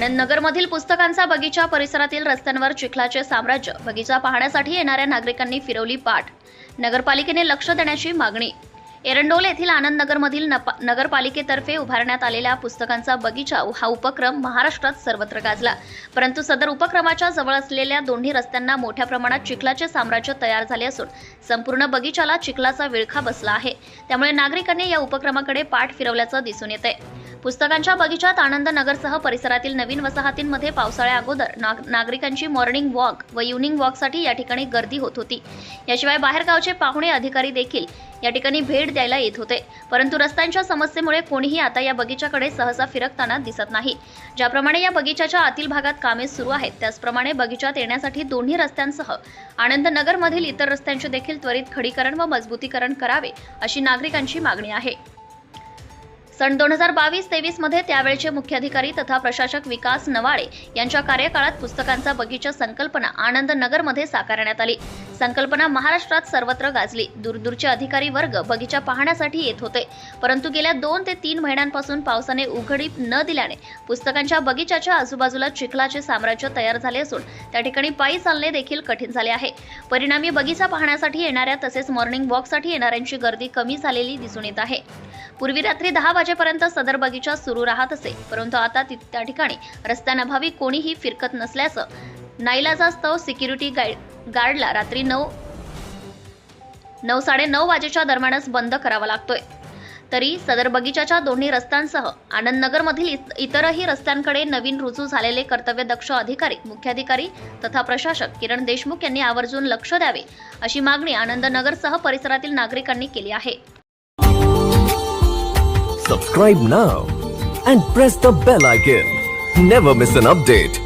नगरमधील पुस्तकांचा बगीचा परिसरातील रस्त्यांवर चिखलाचे साम्राज्य. बगीचा पाहण्यासाठी येणाऱ्या नागरिकांनी फिरवली पाठ. नगरपालिकेने लक्ष देण्याची मागणी. एरंडोल येथील आनंदनगरमधील नपा- नगरपालिकेतर्फे उभारण्यात आलेल्या पुस्तकांचा बगीचा हा उपक्रम महाराष्ट्रात सर्वत्र गाजला. परंतु सदर उपक्रमाच्या जवळ असलेल्या दोन्ही रस्त्यांना मोठ्या प्रमाणात चिखलाचे साम्राज्य तयार झाले असून संपूर्ण बगीचाला चिखलाचा विळखा बसला आहे. त्यामुळे नागरिकांनी या उपक्रमाकडे पाठ फिरवल्याचं दिसून येत आहे पुस्तकांच्या बगीचात आनंद नगरसह परिसरातील नवीन वसाहतींमध्ये पावसाळ्या अगोदर नाग- नागरिकांची मॉर्निंग वॉक व इव्हनिंग वॉकसाठी या ठिकाणी गर्दी होत होती. याशिवाय बाहेरगावचे पाहुणे अधिकारी देखील या ठिकाणी भेट द्यायला येत होते. परंतु रस्त्यांच्या समस्येमुळे कोणीही आता या बगीच्याकडे सहसा फिरकताना दिसत नाही. ज्याप्रमाणे या बगीच्याच्या आतील भागात कामे सुरू आहेत त्याचप्रमाणे बगीच्यात येण्यासाठी दोन्ही रस्त्यांसह आनंद नगरमधील इतर रस्त्यांचे देखील त्वरित खडीकरण व मजबूतीकरण करावे अशी नागरिकांची मागणी आहे. सन दोन हजार बावीस तेवीसमध्ये त्यावेळचे मुख्याधिकारी तथा प्रशासक विकास नवाळे यांच्या कार्यकाळात पुस्तकांचा बगीचा संकल्पना आनंद नगरमध्ये साकारण्यात आली. संकल्पना महाराष्ट्रात सर्वत्र गाजली. दूरदूरचे अधिकारी वर्ग बगीचा पाहण्यासाठी येत होते. परंतु गेल्या दोन ते तीन महिन्यांपासून पावसाने उघडीप न दिल्याने पुस्तकांच्या बगीचाच्या आजूबाजूला चिखलाचे साम्राज्य तयार झाले असून त्या ठिकाणी पायी चालणे देखील कठीण झाले आहे. परिणामी बगीचा पाहण्यासाठी येणाऱ्या तसेच मॉर्निंग वॉकसाठी येणाऱ्यांची गर्दी कमी झालेली दिसून येत आहे. पूर्वी रात्री दहा वाजेपर्यंत सदर बगीचा सुरू राहत असे परंतु आता ति- त्या ठिकाणी रस्त्यानभावी कोणीही फिरकत नसल्याचं नाईलाजास्तव सिक्युरिटी गाईड गार्डला रात्री नऊ नऊ साडे नऊ वाजेच्या दरम्यानच बंद करावा लागतोय. तरी सदर बगीचाच्या दोन्ही रस्त्यांसह आनंदनगरमधील इतरही रस्त्यांकडे नवीन रुजू झालेले कर्तव्यदक्ष अधिकारी मुख्याधिकारी तथा प्रशासक किरण देशमुख यांनी आवर्जून लक्ष द्यावे अशी मागणी आनंदनगरसह परिसरातील नागरिकांनी केली आहे. Subscribe now and press the bell icon never miss an update